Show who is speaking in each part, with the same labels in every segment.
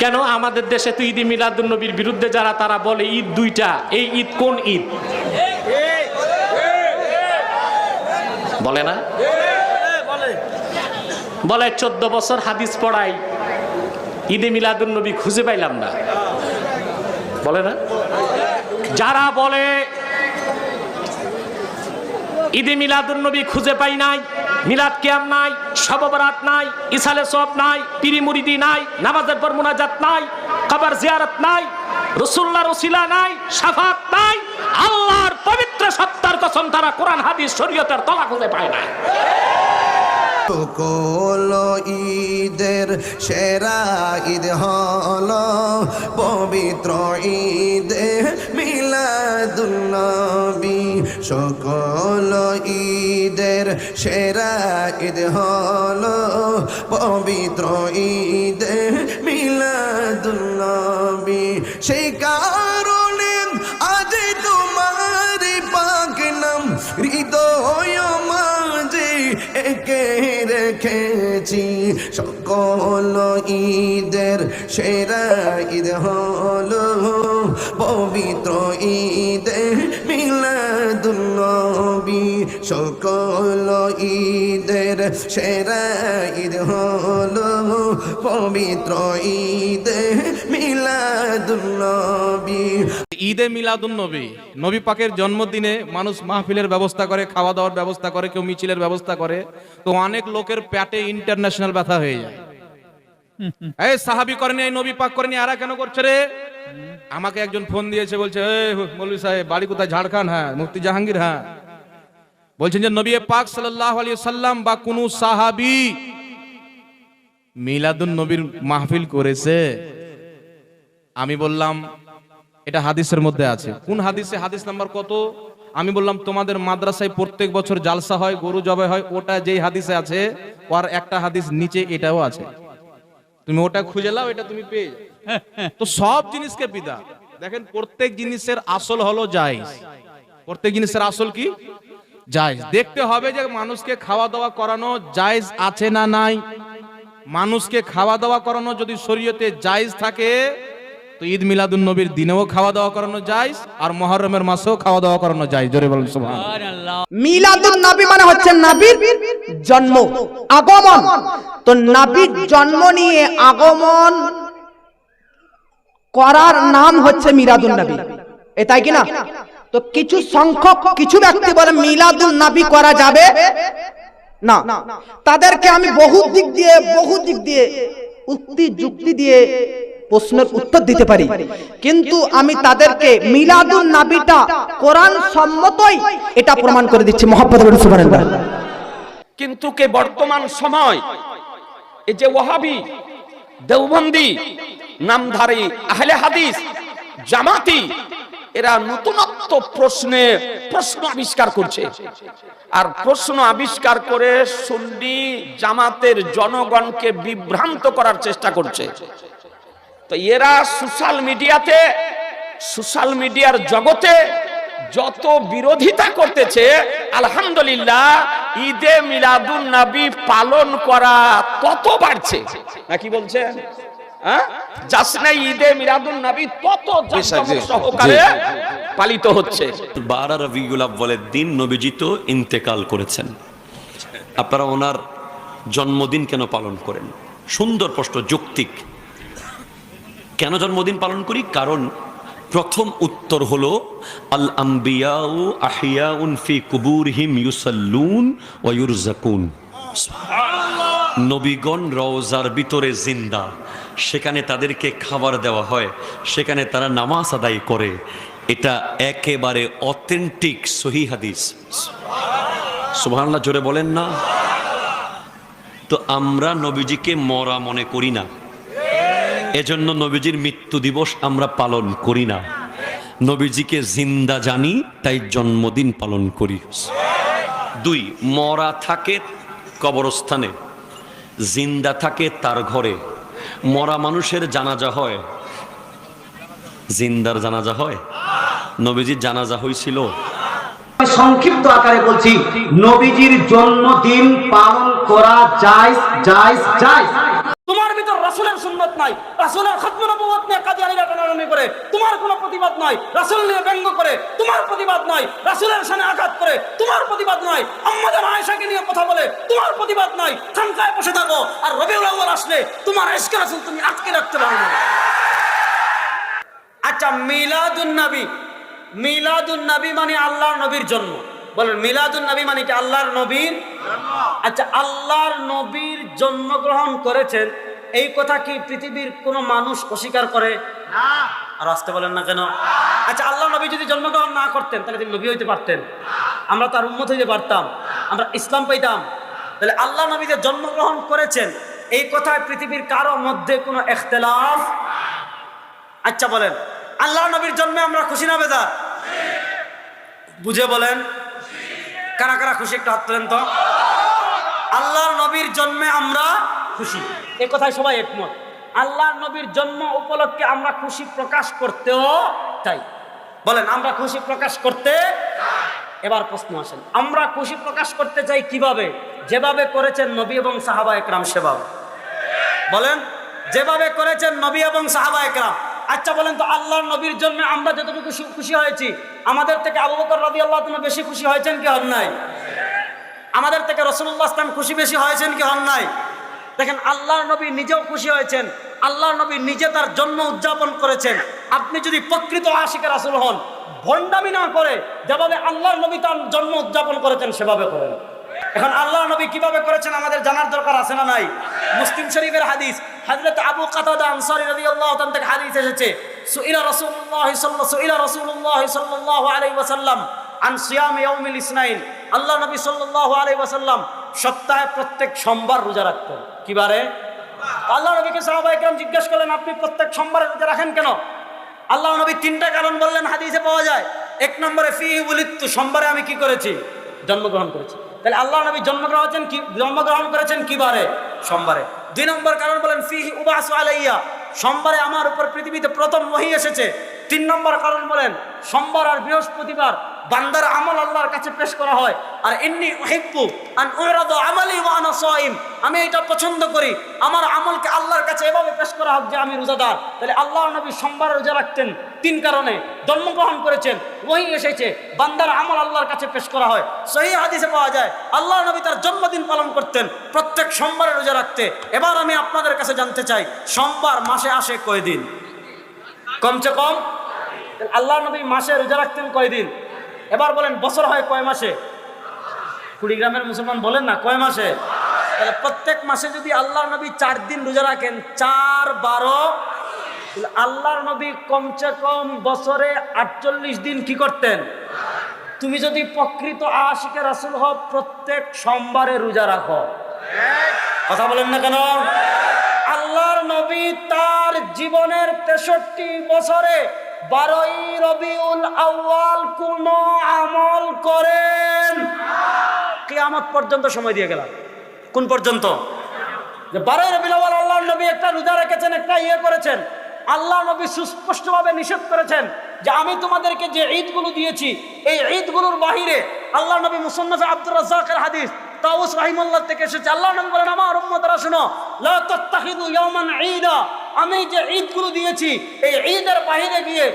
Speaker 1: কেন আমাদের দেশে তো ঈদ মিলাদুল নবীর বিরুদ্ধে যারা, তারা বলে ঈদ দুইটা, এই ঈদ কোন ঈদ? বলে না? বলে চোদ্দ বছর হাদিস পড়াই, ঈদে মিলাদুল নবী খুঁজে পাইলাম না। বলে না? যারা বলে, ঈদে মিলাদুল নবী খুঁজে পাই নাই মিলাদ কেয়াম নাই শববরাত নাই, ইসালে সব নাই পিরি মুরিদি নাই, নামাজের পর মুনাজাত নাই, কবর জিয়ারত নাই রসুল্লাহ রসিলা নাই, সাফাত নাই, আল্লাহর পবিত্র সত্তার কসম তারা কোরআন, হাদিস, শরীয়তের তলা খুঁজে পায় না।
Speaker 2: সকল ঈদের সেরা ঈদ হল পবিত্র ঈদে মিলাদুল্নবী সকল ঈদের সেরা ঈদ হল পবিত্র ঈদে মিলাদুল্নবী সেই কারণে আজ তোমার পাক নাম হৃদয় মাঝে একে রেখেছি। সকল ঈদের সেরা ঈদ হল পবিত্র ঈদে সকল ঈদের সেরা ঈদ হল পবিত্র ঈদে মিলাদুল্নবী
Speaker 3: ঈদে মিলাদুন নবী পাকের জন্মদিনে মানুষ মাহফিলের ব্যবস্থা করে খাওয়া দাওয়ার ব্যবস্থা করে, কেউ মিছিলের ব্যবস্থা করে, তো অনেক লোকের প্যাটে ইন্টারন্যাশনাল ব্যথা হয়ে যায়। এই সাহাবি করেনি এই নবী পাক করেনি আরা কেন করছে রে? আমাকে একজন ফোন দিয়েছে, বলছে, এই সাহেব, বাড়ি কোথায়? ঝাড়খণ্ড হ্যাঁ মুফতি জাহাঙ্গীর হ্যাঁ। বলছেন যে নবী পাক সাল্লাল্লাহু আলাইহি সাল্লাম বা কোন সাহাবি মিলাদুন নবীর মাহফিল করেছে? আমি বললাম, এটা হাদিসের মধ্যে আছে। কোন হাদিসে হাদিস নাম্বার কত? আমি বললাম, তোমাদের মাদ্রাসায় প্রত্যেক বছর জালসা হয়, গরু জবাই হয়, ওটা যেই হাদিসে আছে, ওর একটা হাদিস নিচে এটাও আছে। তুমি ওটা খুঁজে লাও এটা তুমি পেয়ে। তো সব জিনিসকে পিতা দেখেন, প্রত্যেক জিনিসের আসল হলো জায়েজ। প্রত্যেক জিনিসের আসল কি? জায়েজ। দেখতে হবে যে মানুষকে খাওয়া দাওয়া করানো জায়েজ আছে না নাই। মানুষকে খাওয়া দাওয়া করানো যদি শরীয়তে জায়েজ থাকে, তো ঈদ মিলাদুন নবীর দিনেও খাওয়া দাওয়া করানো যায় আর মহরমের মাসেও খাওয়া দাওয়া করানো যায় জোরে বলুন, সুবহানাল্লাহ।
Speaker 4: মিলাদুন নবী মানে হচ্ছে নবীর জন্ম, আগমন। তো নবীর জন্ম নিয়ে আগমন করার নাম হচ্ছে মিলাদুন নবী। এ তাই কি না? তো কিছু সংখ্যক কিছু ব্যক্তি বলে মিলাদুল নাবি করা যাবে? না। তাদেরকে আমি বহু দিক দিয়ে, বহু দিক দিয়ে উক্তি, যুক্তি দিয়ে প্রশ্নের উত্তর দিতে পারি। কিন্তু আমি তাদেরকে মিলাদুল নাবিটা কোরআন সম্মতই এটা প্রমাণ করে দিচ্ছি। মোহাম্মদ সুবহানাল্লাহ।
Speaker 5: কিন্তু কে বর্তমান সময় এই যে ওয়াহাবি, দেওবন্দি, নামধারী, আহলে হাদিস, জামাতি এরা নতুনত্ব প্রশ্নে প্রশ্ন আবিষ্কার করছে। আর প্রশ্ন আবিষ্কার করে সুন্নি জামাতের জনগণকে বিভ্রান্ত করার চেষ্টা করছে। তো এরা সোশ্যাল মিডিয়াতে, সোশ্যাল মিডিয়ার জগতে যত বিরোধিতা করতেছে, আলহামদুলিল্লাহ, ঈদে মিলাদুন নবী পালন করা তত বাড়ছে। নাকি হ্যাঁ জাসনে ঈদে মিলাদুন নবী তত জাঁকজমক সহকারে পালিত হচ্ছে।
Speaker 6: বারা রবিউল আব্বালের দিন নবীজি তো ইন্তেকাল করেছেন। আপনারা ওনার জন্মদিন কেন পালন করেন? সুন্দর প্রশ্ন যৌক্তিক। কেন জন্মদিন পালন করি? কারণ প্রথম উত্তর হলো আল আম্বিয়াউ আহিয়াউন ফি কুবুরহিম ইউসাল্লুন ওয়া ইউরজাকুন। নবীগণ রওজার ভিতরে জিন্দা। সেখানে তাদেরকে খাবার দেওয়া হয়, সেখানে তারা নামাজ আদায় করে। এটা একেবারে অথেন্টিক সহি হাদিস। সুবহানাল্লাহ, জোরে বলেন না। তো আমরা নবীজিকে মরা মনে করি না। এজন্য নবীজির মৃত্যু দিবস আমরা পালন করি না। নবীজিকে জিন্দা জানি, তাই জন্মদিন পালন করি। দুই, মরা থাকে কবরস্থানে। জিন্দা থাকে তার ঘরে। মরা মানুষের জানাজা হয়। জিন্দার জানাজা হয়। নবীজির জানাজা হয়েছিল
Speaker 7: সংক্ষিপ্ত আকারে বলছি, নবীজির জন্মদিন পালন করা যায় যায় যায়
Speaker 8: রাসূলের সুন্নত নাই। রাসূলের খতম নবুয়ত নিয়ে কাদিয়ানীরা টানাটানি করে তোমার কোনো প্রতিবাদ নাই। রাসূল নিয়ে ব্যঙ্গ করে তোমার প্রতিবাদ নাই। রাসূলের সামনে আঘাত করে তোমার প্রতিবাদ নাই। আম্মাজান আয়েশাকে নিয়ে কথা বলে তোমার প্রতিবাদ নাই। খানকায় বসে থাকো আর রবিউল আউয়াল আসলে তোমার ইশকে রাসূল তুমি আটকে রাখতে পারো না। আচ্ছা মিলাদুন নবী। মিলাদুন নবী মানে আল্লাহর নবীর জন্ম। বলেন, মিলাদুন নবী মানে কি? আল্লাহর নবীর আচ্ছা আল্লাহর নবীর জন্মগ্রহণ করেছেন এই কথা কি পৃথিবীর কোন মানুষ অস্বীকার করে? আর আসতে বলেন না কেন? আচ্ছা আল্লাহ নবী যদি জন্মগ্রহণ না করতেন তাহলে তিনি নবী হইতে পারতেন। আমরা তার উন্মত হইতে পারতাম আমরা ইসলাম পাইতাম। তাহলে আল্লাহ নবী যে জন্মগ্রহণ করেছেন এই কথায় পৃথিবীর কারও মধ্যে কোনো এখতলাফ? আচ্ছা বলেন আল্লাহ নবীর জন্মে আমরা খুশি না বেদা বুঝে বলেন। কারা কারা খুশি একটু হাত তোলেন তো। আল্লাহর নবীর জন্মে আমরা খুশি। এ কথায় সবাই একমত। আল্লাহর নবীর জন্ম উপলক্ষে আমরা খুশি প্রকাশ করতেও চাই। বলেন, আমরা খুশি প্রকাশ করতে এবার প্রশ্ন আসেন, আমরা খুশি প্রকাশ করতে চাই কীভাবে? যেভাবে করেছেন নবী এবং সাহাবা একরাম সেভাবে। বলেন, যেভাবে করেছেন নবী এবং সাহাবা একরাম। আচ্ছা বলেন তো, আল্লাহর নবীর জন্য আমরা যতটুকু খুশি- হয়েছি, আমাদের থেকে আবু বকর রাদি আল্লাহ তুমি বেশি খুশি হয়েছেন কি হন নাই? আমাদের থেকে রসুল্লাহ ইসলাম খুশি বেশি হয়েছেন কি হন নাই? দেখেন, আল্লাহর নবী নিজেও খুশি হয়েছেন। আল্লাহর নবী নিজে তার জন্ম উদযাপন করেছেন। আপনি যদি প্রকৃত আশিকে রাসুল হন, ভণ্ডামি না করে যেভাবে আল্লাহর নবী তার জন্ম উদযাপন করেছেন, সেভাবে করেন। এখন আল্লাহ নবী কীভাবে করেছেন আমাদের জানার দরকার আছে না নাই? মুসলিম শরীফের হাদিস, হযরত আবু কাতাদা আনসারী রাদিয়াল্লাহু তাআলা থেকে হাদিস এসেছে, সুইলা রাসূলুল্লাহ সাল্লাল্লাহু, সুইলা রাসূলুল্লাহ সাল্লাল্লাহু আলাইহি ওয়াসাল্লাম আন সিয়াম ইয়াউমিল ইসনাইন। আল্লাহ নবী সাল্লাল্লাহু আলাইহি ওয়াসাল্লাম সপ্তাহে প্রত্যেক সোমবার রোজা রাখতেন। কিবারে আল্লাহ নবীকে সাহাবা একরাম জিজ্ঞেস করলেন, আপনি প্রত্যেক সোমবারে রোজা রাখেন কেন? আল্লাহ নবী তিনটা কারণ বললেন হাদিসে পাওয়া যায়। এক নম্বরে ফি উলিত্তু, সোমবারে আমি কি করেছি? জন্মগ্রহণ করেছি। তাহলে আল্লাহ নবী জন্মগ্রহণ করেছেন কি, জন্মগ্রহণ করেছেন কিবারে? সোমবারে। দুই নম্বর কারণ বলেন ফি উবাসু আলাইয়া, সোমবারে আমার উপর পৃথিবীতে প্রথম ওহী এসেছে। তিন নম্বর কারণ বলেন, সোমবার আর বৃহস্পতিবার বান্দার আমল আল্লাহর কাছে পেশ করা হয়। আর এমনি হিব্বু আন উরাদু আমালি ওয়া আনা সাইম। আমি এটা পছন্দ করি। আমার আমলকে আল্লাহর কাছে এভাবে পেশ করা হোক যে আমি রোজাদার। তাহলে আল্লাহ নবী সোমবার রোজা রাখতেন তিন কারণে। জন্মগ্রহণ করেছেন ওই এসেছে, বান্দার আমল আল্লাহর কাছে পেশ করা হয়। সহি হাদিসে পাওয়া যায়, আল্লাহ নবী তার জন্মদিন পালন করতেন, প্রত্যেক সোমবারে রোজা রাখতে। এবার আমি আপনাদের কাছে জানতে চাই, সোমবার মাসে আসে কয়দিন? কমসে কম? আল্লাহ নবী মাসে রোজা রাখতেন কয়দিন? এবার বলেন, বছর হয় কয় মাসে? কুড়িগ্রামের মুসলমান বলেন না, কয় মাসে? তাহলে প্রত্যেক মাসে যদি আল্লাহ নবী চার দিন রোজা রাখেন, চার বারো, তাহলে আল্লাহর নবী কমসে কম বছরে আটচল্লিশ দিন কি করতেন? তুমি যদি প্রকৃত আশিকে রাসুল হও, প্রত্যেক সোমবারে রোজা রাখো। কথা বলেন না কেন? নবী তার জীবনের তেষট্টি বছরে বারোই রবিউল আউয়াল কোন আমল করেন। কিয়ামত পর্যন্ত সময় দিয়ে গেলাম। কোন পর্যন্ত? বারোই রবিউল আউয়াল আল্লাহর নবী একটা রোজা রেখেছেন, একটা ইয়ে করেছেন। আল্লাহ নবী সুস্পষ্টভাবে নিষেধ করেছেন যে আমি তোমাদেরকে যে ঈদগুলো দিয়েছি, এই ঈদগুলোর বাহিরে আল্লাহ নবী মুসন্নফে আব্দুর রাজ্জাকের হাদিস তাউস রাহিমাল্লাহ থেকে এসেছে। আল্লাহ নবী বলেন, আমার উম্মতরা, শোনো আমি যে ঈদগুলো দিয়েছি, এই ঈদের বাহিরে গিয়ে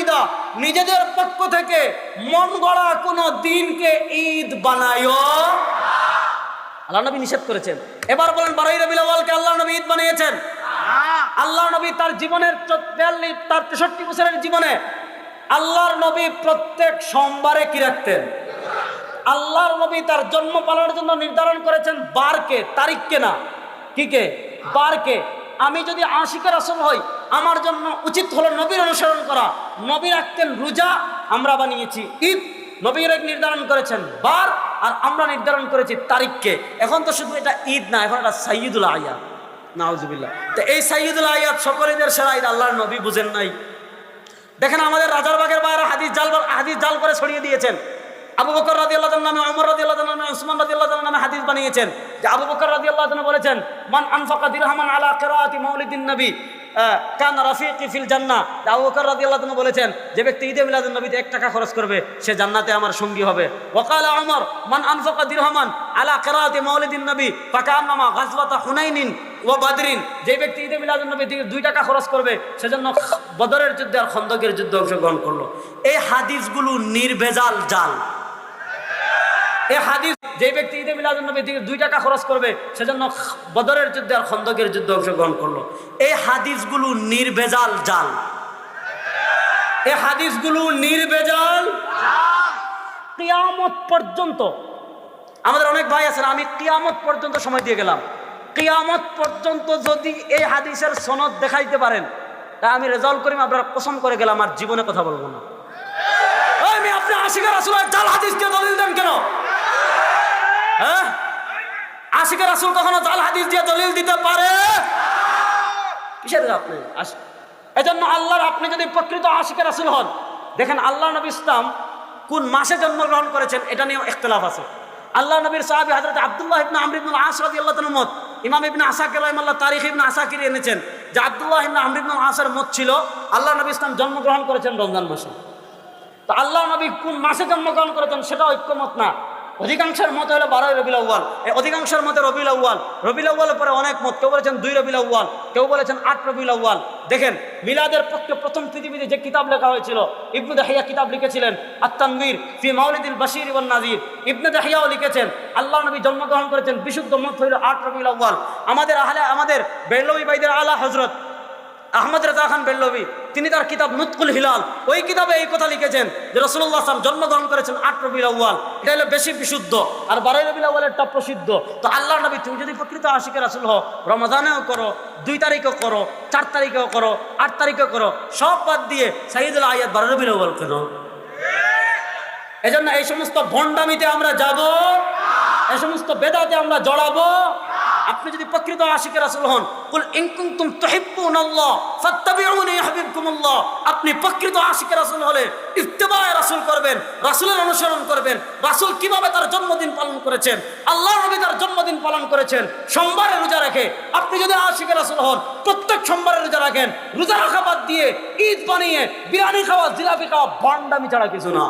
Speaker 8: ঈদা। নিজেদের পক্ষ থেকে মন গড়া কোনো দিনকে ঈদ বানায়ো আল্লাহ নবী নিষেধ করেছেন। এবার বলেন, বারোই আউয়ালকে আল্লাহ নবী ঈদ বানিয়েছেন? আল্লাহ নবী তার জীবনের তার তেষট্টি বছরের জীবনে আল্লাহর নবী প্রত্যেক সোমবারে কি রাখতেন? আল্লাহর নবী তার জন্ম পালনের জন্য নির্ধারণ করেছেন বারকে, তারিখকে না। কি কে? বারকে। আমি যদি আশিকের আসল হই, আমার জন্য উচিত হলো নবীর অনুসরণ করা। নবী রাখতেন রোজা আমরা বানিয়েছি, ঈদ। নবীর নির্ধারণ করেছেন বার, আর আমরা নির্ধারণ করেছি তারিখকে। এখন তো শুধু এটা ঈদ না, এখন এটা সাইয়দুল আয়াত। নাউজুবিল্লাহ। তো এই সাইয়দুল আয়াত সকলেদের সেরা ঈদ আল্লাহর নবী বুঝেন নাই। দেখেন আমাদের রাজারবাগের বাইরে হাদিস জাল হাদিস জাল করে ছড়িয়ে দিয়েছেন। আবু বকর রাজি আল্লাহ নামে অমর রাজি আল্লাহ নামে, উসমান রাজি আল্লাহ নামে হাদিস বানিয়েছেন যে আবু বকর রাজি আল্লাহ বলেছেন, মান আনফাকা দিরহামান আলা কিরাআতি মাউলিদিন নবী কান রাফিকি ফিল জান্নাহ যে আবু বকর রাদিয়াল্লাহু আনহু বলেছেন, যে ব্যক্তি ঈদে মিলাদুন নবীতে এক টাকা খরচ করবে, সে জান্নাতে আমার সঙ্গী হবে ওয়াকালা ওমর মান আনফাকা দিরহামান আলা কিরাআতি মাউলিদিন নবী ফাকান্নামা গাজওয়াতা হুনাইনিন ও বাদরিন, যে ব্যক্তি ঈদে মিলাদুন নবীর দিকে দুই টাকা খরচ করবে, সেজন্য বদরের যুদ্ধে আর খন্দকের যুদ্ধে অংশগ্রহণ করল এই হাদিসগুলো নির্ভেজাল জাল। এই হাদিস যে ব্যক্তি ঈদে মিলাদুন নবীর দিকে দুই টাকা খরচ করবে, সেজন্য বদরের যুদ্ধে আর খন্দকের যুদ্ধে অংশগ্রহণ করল। এই হাদিসগুলো নির্ভেজাল জাল। এই হাদিসগুলো নির্ভেজাল কিয়ামত পর্যন্ত, আমাদের অনেক ভাই আছেন, আমি কিয়ামত পর্যন্ত সময় দিয়ে গেলাম। কিয়ামত পর্যন্ত যদি এই হাদিসের সনদ দেখাইতে পারেন, তা আমি রেজাল্ট করিম, আপনার কসম করে গেলাম, আর জীবনে কথা বলব না। আমি আপনি আশিকের রাসুল জাল হাদিস দিয়ে দলিল দেন কেন? হ্যাঁ? আশিকের রাসুল কখনো জাল হাদিস দিয়ে দলিল দিতে পারে? কিসের আপনি? আশ- এজন্য আল্লাহর আপনি যদি প্রকৃত আশিকের রাসুল হন, দেখেন আল্লাহ নবী ইসলাম কোন মাসে জন্মগ্রহণ করেছেন, এটা নিয়ে ইখতলাফ আছে। আল্লাহ নবীর সাহাবী হযরত আব্দুল্লাহ ইবনে আমর ইবনে আস রাদিয়াল্লাহু তাআলা মত, ইমাম ইবনে আসাকির রাহিমাহুল্লাহ তারিখ ইবনে আসাকির এনেছেন যে আব্দুল্লাহ ইবনে আমর ইবনে আসের মত ছিল, আল্লাহ নবী ইসলাম জন্মগ্রহণ করেছেন রমজান মাসে। তো আল্লাহ নবী কোন মাসে জন্মগ্রহণ করেছেন সেটা ঐক্যমত না। অধিকাংশের মত হলো বারোই রবিল আউ্বাল এই অধিকাংশের মতে রবিল আউ্বাল রবিল আউ্বালের পরে অনেক মত। কেউ বলেছেন দুই রবিল আউ্বাল কেউ বলেছেন আট রবিল আউ্বাল দেখেন, মিলাদের পক্ষে প্রথম পৃথিবীতে যে কিতাব লেখা হয়েছিল, ইবনু দাহিয়া কিতাব লিখেছিলেন আত্মানবীর ফি মাউলিদুল বাশির ইবন নাজির। ইবনু দাহিয়াও লিখেছেন, আল্লাহ নবী জন্মগ্রহণ করেছেন, বিশুদ্ধ মত হইল আট রবিল আউ্বাল আমাদের আহলে, আমাদের বেলবি বাইদের আলা হজরত আহমদ রাজা খান বেল্লবী তিনি তার কিতাব নুতকুল হিলাল, ওই কিতাবে এই কথা লিখেছেন যে রসুল্লাহ আসলাম জন্মগ্রহণ করেছেন আট রবিল আউ্য়াল। এটা হলো বেশি বিশুদ্ধ। আর বারোই রবিল আউ্য়ালেরটা প্রসিদ্ধ। তো আল্লাহ নবী, তুমি যদি প্রকৃত আশিকের রাসুল হও রমাদানেও করো, দুই তারিখেও করো, চার তারিখেও করো, আট তারিখেও করো, সব বাদ দিয়ে সাইদুল আয়াত বারো রবিল আউ্য়াল কেন এজন্য এই সমস্ত ভণ্ডামিতে আমরা যাব, এই সমস্ত বেদাতে আমরা জড়াবো আপনি যদি প্রকৃত আশিকের রাসূল হন, কুল কুনতুম তুহিব্বুনাল্লাহ ফাত্তাবিউনি ইউহিব্বুকুমুল্লাহ। আপনি প্রকৃত আশিকের রাসূল হলে ইত্তেবায়ে রাসূল করবেন, রাসূলের অনুসরণ করবেন। রাসূল কীভাবে তার জন্মদিন পালন করেছেন আল্লাহ নবী তার জন্মদিন পালন করেছেন, সোমবারে রোজা রাখে। আপনি যদি আশিকের রাসূল হন, প্রত্যেক সোমবারে রোজা রাখেন, রোজা রাখা বাদ দিয়ে ঈদ বানিয়ে বিরিয়ানি খাওয়া, জিলাপি খাওয়া, ভণ্ডামি ছাড়া কিছু না।